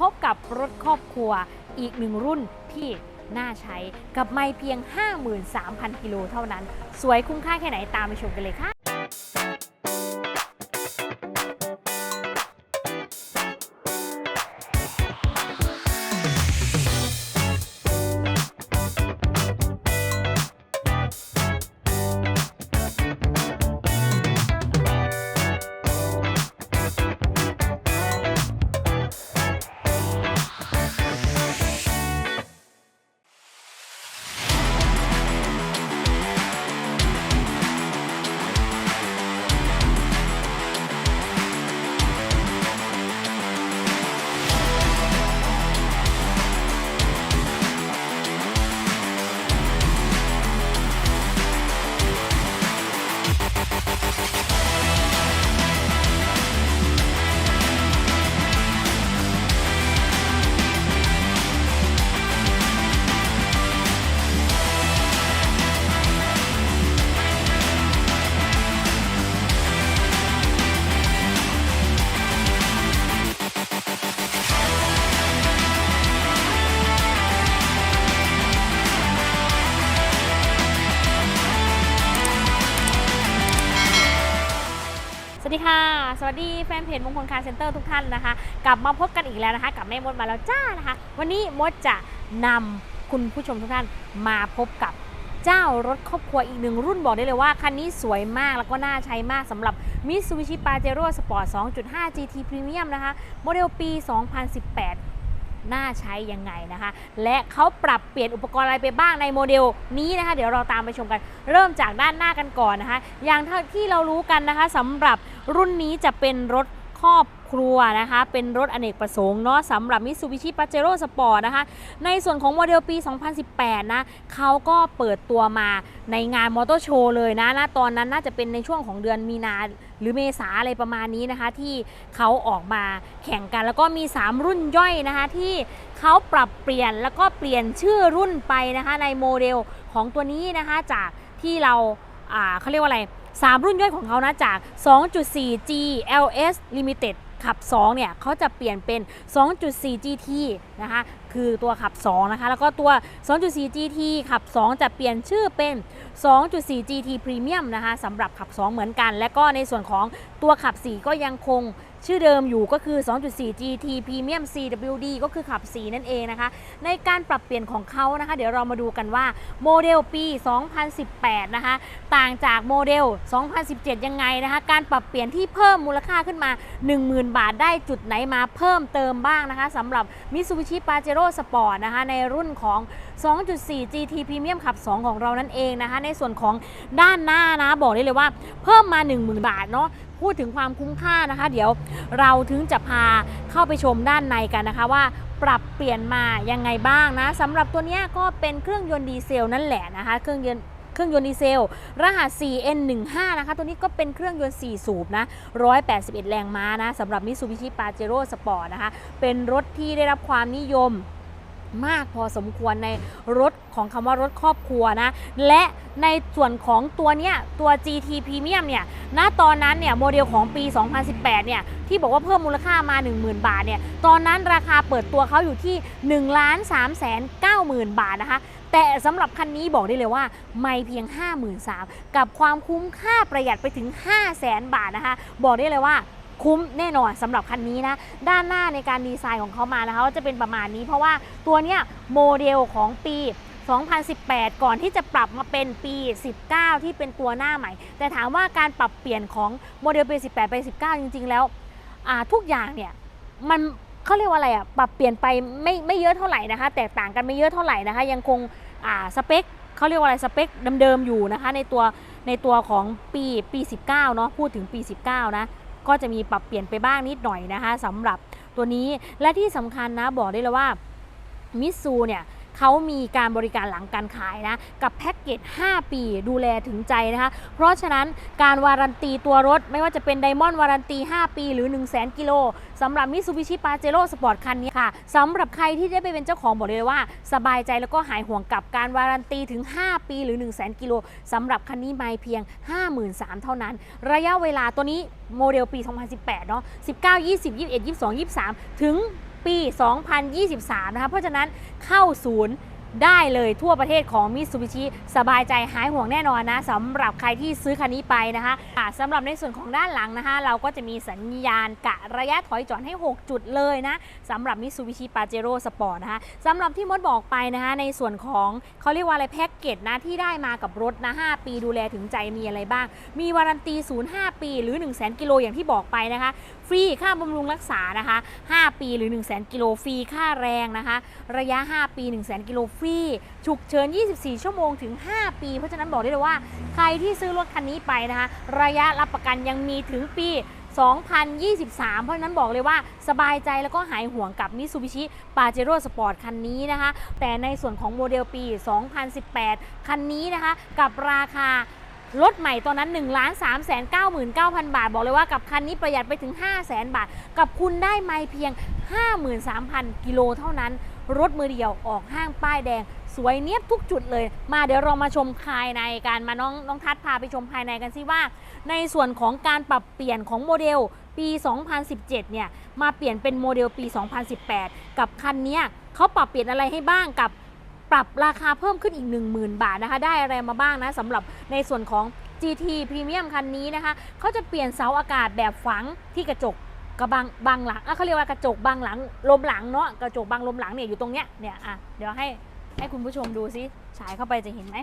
พบกับรถครอบครัวอีกหนึ่งรุ่นที่น่าใช้กับไม่เพียง 53,000 กิโลเท่านั้น สวยคุ้มค่าแค่ไหนตามไปชมกันเลยค่ะ สวัสดีแฟนเพจมงคลคาร์เซ็นเตอร์ทุกท่านนะคะ กลับมาพบกันอีกแล้วนะคะกับแม่มดมาแล้วจ้านะคะ วันนี้มดจะนำคุณผู้ชมทุกท่านมาพบกับเจ้ารถครอบครัวอีกหนึ่งรุ่นบอกได้เลยว่า คันนี้สวยมากแล้วก็น่าใช้มากสำหรับ Mitsubishi Pajero Sport 2.5 GT Premium นะคะ โมเดลปี 2018 น่าใช้ยังไงนะคะ และเขาปรับเปลี่ยนอุปกรณ์อะไรไปบ้างในโมเดลนี้นะคะ เดี๋ยวเราตามไปชมกัน เริ่มจากด้านหน้ากันก่อนนะคะ อย่างที่เรารู้กันนะคะสำหรับรุ่นนี้จะเป็นรถครอบครัวนะคะ เป็นรถอเนกประสงค์เนาะสำหรับ Mitsubishi Pajero Sport นะคะ ในส่วนของโมเดลปี 2018 นะเขาก็เปิดตัวมาในงานมอเตอร์โชว์เลยนะนะ ตอนนั้นน่าจะเป็นในช่วงของเดือนมีนา หรือเมษาอะไรประมาณนี้นะคะ ที่เขาออกมาแข่งกัน แล้วก็มี 3 รุ่นย่อยนะคะ ที่เขาปรับเปลี่ยนแล้วก็เปลี่ยนชื่อรุ่นไปนะคะในโมเดลของตัวนี้นะคะจากที่เราเขาเรียกว่าอะไร 3 รุ่นย่อยของเขานะจาก 2.4 G LS Limited ขับ 2 เนี่ยเขาจะเปลี่ยนเป็น 2.4 GT นะคะ คือตัวขับ 2 นะคะ แล้วก็ตัว 2.4 GT ขับ 2 จะเปลี่ยนชื่อเป็น 2.4 GT Premium นะคะสำหรับขับ 2 เหมือนกัน และก็ในส่วนของตัวขับ 4 ก็ยังคง ชื่อเดิมอยู่ก็คือ 2.4 GT Premium CWD ก็คือขับ 4 นั่นเองนะคะ ในการปรับเปลี่ยนของเขานะคะ เดี๋ยวเรามาดูกันว่าโมเดลปี 2018 นะคะ ต่างจากโมเดล 2017 ยังไงนะคะ การปรับเปลี่ยนที่เพิ่มมูลค่าขึ้นมา 10,000 บาทได้จุดไหนมาเพิ่มเติมบ้างนะคะสำหรับ Mitsubishi Pajero Sport นะคะในรุ่นของ 2.4 GT Premium ขับ 2 ของเรานั่นเองนะคะ ในส่วนของด้านหน้านะ บอกได้เลยว่าเพิ่มมา 10,000 บาทเนาะ พูดถึงความคุ้มค่านะคะ เดี๋ยวเราถึงจะพาเข้าไปชมด้านในกันนะคะว่าปรับเปลี่ยนมายังไงบ้างนะสำหรับตัวนี้ก็เป็นเครื่องยนต์ดีเซลนั่นแหละนะคะ เครื่องยนต์เครื่องยนต์ดีเซล รหัส 4N15 นะคะ ตัวนี้ก็เป็นเครื่องยนต์ 4 สูบนะ 181 แรงม้านะสำหรับ Mitsubishi Pajero Sport นะคะ เป็นรถที่ได้รับความนิยม มากพอสมควรในรถของคำว่ารถครอบครัวนะ และในส่วนของตัวเนี้ยตัว GT Premium เนี่ย ณ ตอนนั้นเนี่ยโมเดลของปี 2018 เนี่ย ที่บอกว่าเพิ่มมูลค่ามา 10,000 บาทเนี่ย ตอนนั้นราคาเปิดตัวเขาอยู่ที่ 1 3 9 0 0 0 0บาทนะคะ แต่สำหรับคันนี้บอกได้เลยว่าไม่เพียง 53,000 กับความคุ้มค่าประหยัดไปถึง 500,000 บาทนะคะ บอกได้เลยว่า คุ้มแน่นอนสำหรับคันนี้นะ ด้านหน้าในการดีไซน์ของเขามานะคะก็จะเป็นประมาณนี้ เพราะว่าตัวเนี้ยโมเดลของปี 2018 ก่อนที่จะปรับมาเป็นปี 19 ที่เป็นตัวหน้าใหม่ แต่ถามว่าการปรับเปลี่ยนของโมเดลปี 18 ไป 19 จริง ๆ แล้วทุกอย่างเนี่ยมันเขาเรียกว่าอะไรอะปรับเปลี่ยนไปไม่ไม่เยอะเท่าไหร่นะคะ แตกต่างกันไม่เยอะเท่าไหร่นะคะ ยังคงสเปคเขาเรียกว่าอะไรสเปคเดิมๆอยู่นะคะในตัวในตัวของปีปี 19 เนาะพูดถึงปี 19 นะ ก็จะมีปรับเปลี่ยนไปบ้างนิดหน่อยนะคะสำหรับตัวนี้และที่สำคัญนะบอกได้เลยว่ามิสซูเนี่ย เขามีการบริการหลังการขายนะ กับแพ็กเกจ 5 ปีดูแลถึงใจนะคะ เพราะฉะนั้นการวารันตีตัวรถ ไม่ว่าจะเป็นไดมอนด์วารันตี 5 ปีหรือ 1 0 0 0 0แกิโลสำหรับ Mitsubishi Pajero Sport คันนี้ค่ะสำหรับใครที่ได้ไปเป็นเจ้าของบอกเลยว่า สบายใจแล้วก็หายห่วงกับการวารันตีถึง 5 ปีหรือ 1 0 0 0 0 0 กิโลสำหรับคันนี้ไม่เพียง 53,000เท่านั้น ระยะเวลาตัวนี้โมเดลปี 2018 เนาะ19 20 21 22 23 ถึง ปี 2023 นะคะเพราะฉะนั้นเข้าศูนย์ ได้เลยทั่วประเทศของมิ t ซูบิชิสบายใจหายห่วงแน่นอนนะสำหรับใครที่ซื้อคันนี้ไปนะคะสำหรับในส่วนของด้านหลังนะคะ เราก็จะมีสัญญาณกะระยะถอยจอดให้ 6 จุดเลยนะสำหรับมิ t ซูบิชิปาเจโร่สปอร์ตนะคะสำหรับที่มดบอกไปนะคะในส่วนของเขาเรียกว่าอะไรแพ็กเกจนะที่ได้มากับรถนะ 5 ปีดูแลถึงใจมีอะไรบ้าง มีวารันตีศูนย์5ปีหรือ 1 0 0 0 0 0กิโลอย่างที่บอกไปนะคะฟรีค่าบำรุงรักษานะคะ 5 ปีหรือ 1 0 0 0 0 0กิโลฟรีค่าแรงนะคะ ระยะ 5 ปี 1 0 0 0 0 0กิโลฟรี ฉุกเฉิน 24 ชั่วโมงถึง 5 ปี เพราะฉะนั้นบอกได้เลยว่า ใครที่ซื้อรถคันนี้ไปนะคะ ระยะรับประกันยังมีถึงปี 2023 เพราะฉะนั้นบอกเลยว่าสบายใจแล้วก็หายห่วงกับ Mitsubishi Pajero Sport คันนี้นะคะ แต่ในส่วนของโมเดลปี 2018 คันนี้นะคะ กับราคารถใหม่ตอนนั้น 1 3 9 9 9 0 0 บาท บอกเลยว่ากับคันนี้ประหยัดไปถึง 5 0 0 0 0 0 บาท กับคุณได้ไม่เพียง 53,000 กิโลเท่านั้น รถมือเดียวออกห้างป้ายแดง สวยเนียบทุกจุดเลย มาเดี๋ยวเรามาชมภายในกันมาน้องน้องทัดพาไปชมภายในกันสิว่า ในส่วนของการปรับเปลี่ยนของโมเดลปี 2017 เนี่ยมาเปลี่ยนเป็นโมเดลปี 2018 กับคันเนี้ยเขาปรับเปลี่ยนอะไรให้บ้างกับปรับราคาเพิ่มขึ้นอีก 10,000 บาทนะคะ ได้อะไรมาบ้างนะสำหรับในส่วนของ GT Premium คันนี้นะคะเขาจะเปลี่ยนเสาอากาศแบบฝังที่กระจก กระบังบังหลังอะเขาเรียกว่ากระจกบังหลังลมหลังเนาะกระจกบังลมหลังเนี่ยอยู่ตรงเนี้ยเนี่ยอะเดี๋ยวให้ให้คุณผู้ชมดูซิฉายเข้าไปจะเห็นไหม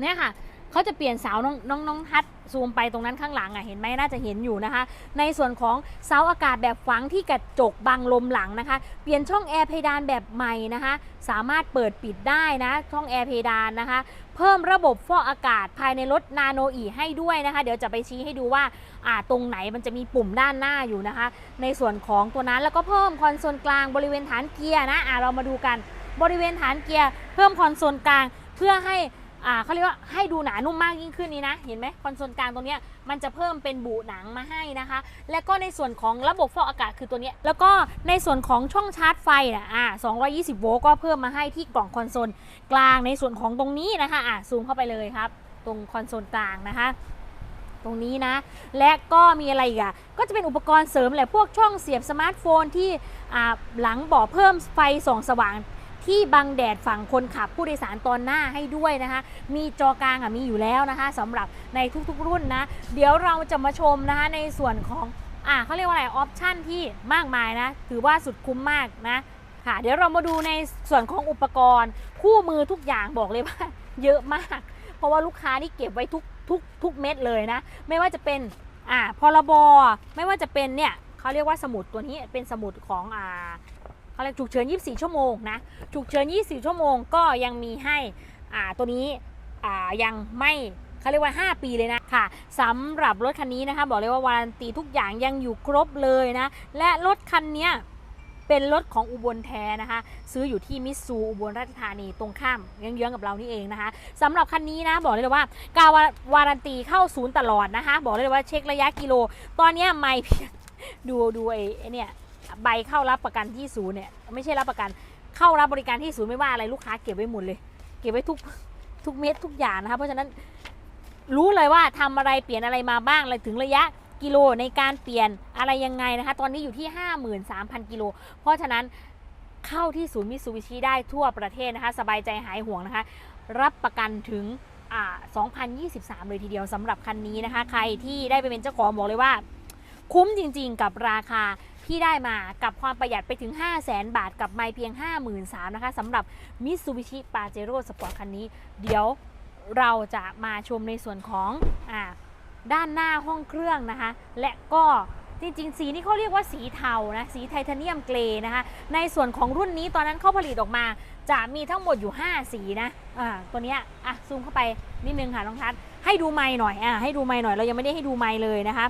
เนี่ยค่ะเขาจะเปลี่ยนเสาน้องน้องน้องฮัทซูมไปตรงนั้นข้างหลังอะเห็นไหมน่าจะเห็นอยู่นะคะ ในส่วนของเสาอากาศแบบฝังที่กระจกบังลมหลังนะคะ เปลี่ยนช่องแอร์เพดานแบบใหม่นะคะ สามารถเปิดปิดได้นะช่องแอร์เพดานนะคะ เพิ่มระบบฟอกอากาศภายในรถนาโนอีให้ด้วยนะคะ เดี๋ยวจะไปชี้ให้ดูว่าอ่าตรงไหนมันจะมีปุ่มด้านหน้าอยู่นะคะ ในส่วนของตัวนั้นแล้วก็เพิ่มคอนโซลกลางบริเวณฐานเกียร์นะอ่าเรามาดูกันบริเวณฐานเกียร์เพิ่มคอนโซลกลางเพื่อให้ อ่าเขาเรียกว่าให้ดูหนานุ่มมากยิ่งขึ้นนี้นะ เห็นไหมคอนโซลกลางตรงนี้มันจะเพิ่มเป็นบุหนังมาให้นะคะ และก็ในส่วนของระบบฟอกอากาศคือตัวนี้ แล้วก็ในส่วนของช่องชาร์จไฟนะอ่า220 โวลต์ก็เพิ่มมาให้ที่กล่องคอนโซลกลางในส่วนของตรงนี้นะคะอ่าซูมเข้าไปเลยครับ ตรงคอนโซลกลางนะคะตรงนี้นะ และก็มีอะไรอีกอะก็จะเป็นอุปกรณ์เสริมแหละพวกช่องเสียบสมาร์ทโฟนที่หลังบาะเพิ่มไฟส่องสว่าง ที่บังแดดฝั่งคนขับผู้โดยสารตอนหน้าให้ด้วยนะคะ มีจอกลางอะมีอยู่แล้วนะคะสำหรับในทุกๆรุ่นนะ เดี๋ยวเราจะมาชมนะคะในส่วนของอ่าเขาเรียกว่าอะไรออปชั่นที่มากมายนะ ถือว่าสุดคุ้มมากนะค่ะเดี๋ยวเรามาดูในส่วนของอุปกรณ์ คู่มือทุกอย่างบอกเลยว่า เยอะมาก เพราะว่าลูกค้านี่เก็บไว้ทุกทุกทุกเม็ดเลยนะ ไม่ว่าจะเป็นอ่าพรบไม่ว่าจะเป็นเนี่ยเขาเรียกว่าสมุดตัวนี้เป็นสมุดของอ่า เขาเรียกฉุกเฉิน 24 ชั่วโมงนะฉุกเฉิน 24 ชั่วโมงก็ยังมีให้อ่าตัวนี้อ่ายังไม่เขาเรียกว่า 5 ปีเลยนะค่ะสำหรับรถคันนี้นะคะ บอกเลยว่า วารันตีทุกอย่างยังอยู่ครบเลยนะ และรถคันนี้เป็นรถของอุบลแท้นะคะ ซื้ออยู่ที่มิสซูอุบลราชธานีตรงข้ามเยื้องๆกับเรานี่เองนะคะสำหรับคันนี้นะบอกเลยว่า การวารันตีเข้าศูนย์ตลอดนะคะ บอกเลยว่าเช็คระยะกิโล ตอนนี้ไม่เพียงดูดูไอ้เนี่ย ใบเข้ารับประกันที่ศูนย์เนี่ยไม่ใช่รับประกันเข้ารับบริการที่ศูนย์ไม่ว่าอะไรลูกค้าเก็บไว้หมดเลย เก็บไว้ทุกทุกเม็ดทุกอย่างนะคะเพราะฉะนั้นรู้เลยว่าทำอะไรเปลี่ยนอะไรมาบ้างเลยถึงระยะกิโลในการเปลี่ยนอะไรยังไงนะคะ ตอนนี้อยู่ที่ 53,000 กิโล เพราะฉะนั้นเข้าที่ศูนย์มิตซูบิชิได้ทั่วประเทศนะคะ สบายใจหายห่วงนะคะ รับประกันถึงอ่า2023 เลยทีเดียวสำหรับคันนี้นะคะ ใครที่ได้ไปเป็นเจ้าของบอกเลยว่า คุ้มจริงๆกับราคาที่ได้มากับความประหยัดไปถึง 5 0 0แสนบาทกับไม่เพียง 53,000นะคะสำหรับ Mitsubishi Pajero Sport คันนี้ เดี๋ยวเราจะมาชมในส่วนของอด้านหน้าห้องเครื่องนะคะ และก็จริงๆ สีนี้เขาเรียกว่าสีเทานะ สีไทเทเนียมเกรย์นะคะ ในส่วนของรุ่นนี้ตอนนั้นเขาผลิตออกมา จะมีทั้งหมดอยู่ 5 สีนะอ่าตัวนี้อะซูมเข้าไปนิดนึงค่ะน้องทัศให้ดูไม้หน่อยอ่าให้ดูไม้หน่อยเรายังไม่ได้ให้ดูไม้เลยนะคะ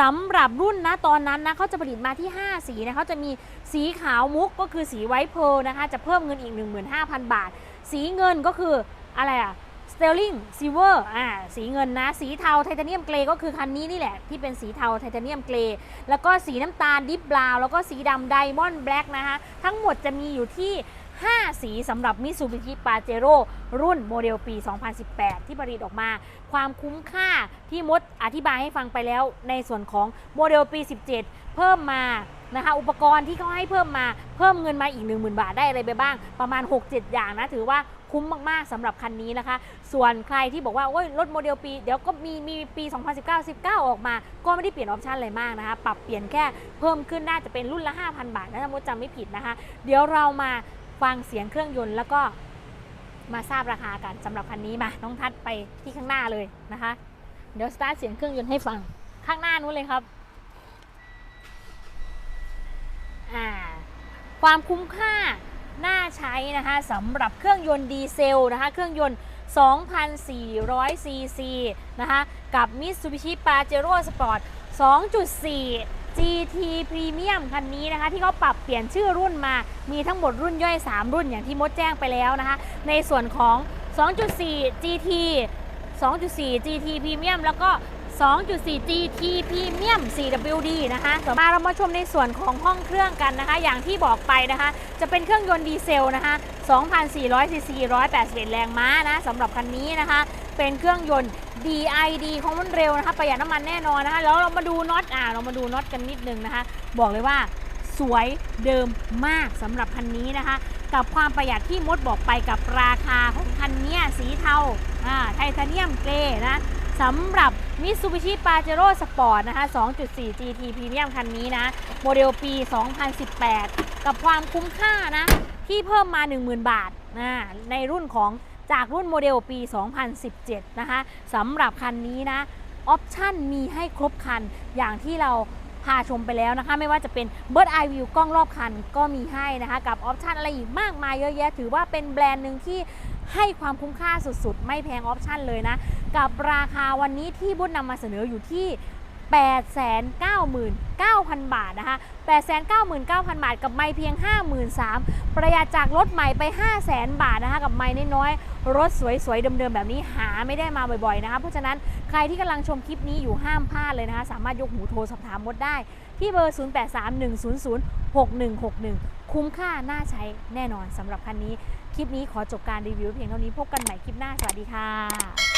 สำหรับรุ่นนะตอนนั้นนะเขาจะผลิตมาที่ 5 สีนะเขาจะมีสีขาวมุกก็คือสีไวท์เพร์ลนะคะ จะเพิ่มเงินอีก 15,000 บาท สีเงินก็คืออะไรอะสเตลลิงซิเวอร์อ่าสีเงินนะ สีเทาไทเทเนียมเกรย์ก็คือคันนี้นี่แหละ ที่เป็นสีเทาไทเทเนียมเกรย์แล้วก็สีน้ำตาลดิฟบราวแล้วก็สีดำไดมอนด์แบล็กนะคะ ทั้งหมดจะมีอยู่ที่ 5 สีสำหรับมิ t ซูบิชิปาเจโร่รุ่นโมเดลปี 2018 ที่ผลิตออกมา ความคุ้มค่าที่มดอธิบายให้ฟังไปแล้วในส่วนของโมเดลปี 17 เพิ่มมานะคะอุปกรณ์ที่เขาให้เพิ่มมาเพิ่มเงินมาอีก 10,000 บาทได้อะไรไปบ้าง ประมาณ 6-7 อย่างนะ ถือว่าคุ้มมาก ๆสำหรับคันนี้นะคะ ส่วนใครที่บอกว่า โอ้ยรถโมเดลปี เดี๋ยวก็มีมีปี 2019 19 ออกมา ก็ไม่ได้เปลี่ยนออปชันอะไรมากนะคะ ปรับเปลี่ยนแค่เพิ่มขึ้นน่าจะเป็นรุ่นละ 5,000 บาทนะถ้ามดจำไม่ผิดนะคะ เดี๋ยวเรามา ฟังเสียงเครื่องยนต์แล้วก็มาทราบราคากันสำหรับคันนี้มาน้องทัดไปที่ข้างหน้าเลยนะคะ เดี๋ยวสตาร์ทเสียงเครื่องยนต์ให้ฟังข้างหน้านู้นเลยครับอ่าความคุ้มค่าน่าใช้นะคะสำหรับเครื่องยนต์ดีเซลนะคะ เครื่องยนต์ 2,400ซีซีนะคะ กับ Mitsubishi Pajero Sport 2.4 GT Premium คันนี้นะคะ ที่เขาปรับเปลี่ยนชื่อรุ่นมา มีทั้งหมดรุ่นย่อย 3 รุ่นอย่างที่มดแจ้งไปแล้วนะคะ ในส่วนของ 2.4 GT 2.4 GT Premium แล้วก็ 2.4 GT Premium 4WD นะคะมาเรามาชมในส่วนของห้องเครื่องกันนะคะ อย่างที่บอกไปนะคะ จะเป็นเครื่องยนต์ดีเซลนะคะ2,400ซีซี181 แรงม้านะสำหรับคันนี้นะคะ เป็นเครื่องยนต์ DID ของมันเร็วนะคะประหยัดน้ำมันแน่นอนนะคะแล้วเรามาดูน็อตอ่าเรามาดูน็อตกันนิดนึงนะคะ บอกเลยว่าสวยเดิมมากสำหรับคันนี้นะคะ กับความประหยัดที่มดบอกไปกับราคาของคันนี้สีเทาอ่าไทเทเนียมเกรนะสำหรับ Mitsubishi Pajero Sport นะคะ 2.4 GT Premium คันนี้นะ โมเดลปี 2018 กับความคุ้มค่านะ ที่เพิ่มมา 10,000 บาทนะในรุ่นของ จากรุ่นโมเดลปี 2017 นะคะสำหรับคันนี้นะออปชั่นมีให้ครบคันอย่างที่เราพาชมไปแล้วนะคะ ไม่ว่าจะเป็น Bird Eye View กล้องรอบคันก็มีให้นะคะ กับออปชันอะไรอีกมากมายเยอะแยะ ถือว่าเป็นแบรนด์หนึ่งที่ให้ความคุ้มค่าสุดๆ ไม่แพงออปชันเลยนะ กับราคาวันนี้ที่บุญนำมาเสนออยู่ที่ 899,000 บาทนะคะ899,000 บาท กับไม่เพียง 53,000ประหยัดจากรถใหม่ไป 500,000 บาทนะคะกับไม่น้อยๆรถสวยๆ เดิมๆ แบบนี้หาไม่ได้มาบ่อยๆนะคะเพราะฉะนั้นใครที่กำลังชมคลิปนี้อยู่ห้ามพลาดเลยนะคะสามารถยกหูโทรสอบถามมดได้ ที่เบอร์ 0831006161 คุ้มค่าน่าใช้แน่นอนสำหรับคันนี้ คลิปนี้ขอจบการรีวิวเพียงเท่านี้พบกันใหม่คลิปหน้าสวัสดีค่ะ